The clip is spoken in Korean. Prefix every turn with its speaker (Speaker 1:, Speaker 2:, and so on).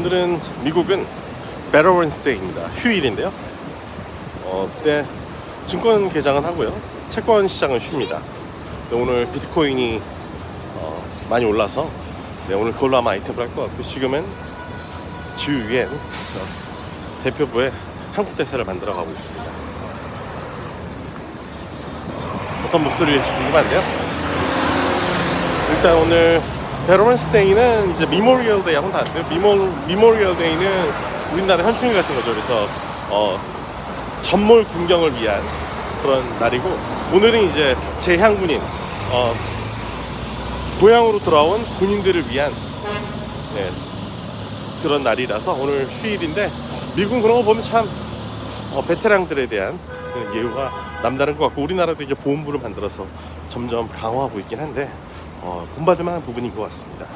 Speaker 1: 오늘은 미국은 베러런스 데이입니다. 휴일인데요. 어, 그때 증권 개장은 하고요. 채권 시장은 쉽니다. 근데 오늘 비트코인이 어, 많이 올라서 네, 오늘 그걸로 아마 아이템을 할 것 같고 지금은 주유엔 어, 대표부에 한국 대사를 만들어 가고 있습니다. 어떤 목소리일지 궁금한데요. 일단 오늘 베러런스 데이는 이제 미모리얼 데이하고는 다른데요. 미모, 미모리얼 데이는 우리나라 현충일 같은 거죠. 그래서 어, 전몰 군경을 위한 그런 날이고 오늘은 이제 재향군인 어, 고향으로 돌아온 군인들을 위한 네, 그런 날이라서 오늘 휴일인데 미국은 그런 거 보면 참 어, 베테랑들에 대한 예우가 남다른 것 같고 우리나라도 이제 보험부를 만들어서 점점 강화하고 있긴 한데 어, 본받을 만한 부분인 것 같습니다.